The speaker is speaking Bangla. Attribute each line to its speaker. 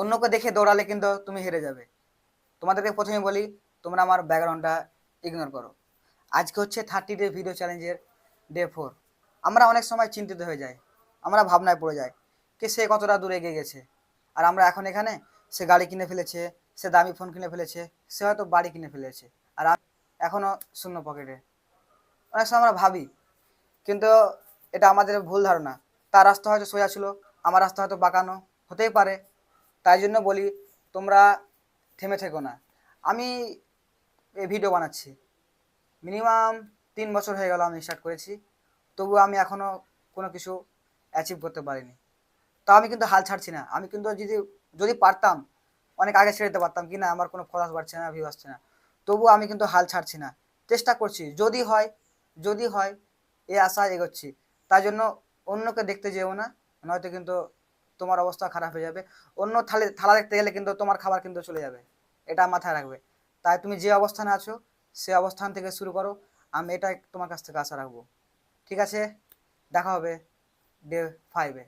Speaker 1: অন্যকে দেখে দৌড়ালে কিন্তু তুমি হেরে যাবে। তোমাদেরকে প্রথমে বলি, তোমরা আমার ব্যাকগ্রাউন্ডটা ইগনোর করো। আজকে হচ্ছে থার্টি ডে ভিডিও চ্যালেঞ্জের ডে ফোর আমরা অনেক সময় চিন্তিত হয়ে যাই, আমরা ভাবনায় পড়ে যাই কে সে কতটা দূরে এগিয়ে গেছে। আর আমরা এখন এখানে, সে গাড়ি কিনে ফেলেছে, সে দামি ফোন কিনে ফেলেছে, সে হয়তো বাড়ি কিনে ফেলেছে। আর এখনও শূন্য পকেটে অনেক সময় আমরা ভাবি, কিন্তু এটা আমাদের ভুল ধারণা। তার রাস্তা হয়তো সোজা ছিল, আমার রাস্তা হয়তো বাঁকানো হতেই পারে। তাই জন্য বলি, তোমরা থেমে থেকো না। আমি এই ভিডিও বানাচ্ছি। মিনিমাম তিন বছর হয়ে গেল আমি স্টার্ট করেছি। তবু আমি এখনও কোনো কিছু অ্যাচিভ করতে পারিনি। তা আমি কিন্তু হাল ছাড়ছি না। আমি কিন্তু যদি যদি পারতাম, অনেক আগে ছেড়ে দিতে পারতাম। কি না, আমার কোনো ফলাস বাড়ছে না ভিউ আসছে না। তবু আমি কিন্তু হাল ছাড়ছি না। চেষ্টা করছি। যদি হয় যদি হয়, এই আশা এগোচ্ছি। তাই জন্য অন্যকে দেখতে যেও না, নয়তো কিন্তু তোমার অবস্থা খারাপ হয়ে যাবে। অন্য থালে, থালা দেখতে গেলে কিন্তু তোমার খাবার কিন্তু চলে যাবে। এটা মাথায় রাখবে। তাই তুমি যে অবস্থানে আছো, সে অবস্থান থেকে শুরু করো। আমি এটা তোমার কাছ থেকে আশা রাখব। ঠিক আছে? দেখা হবে ডে ফাইভে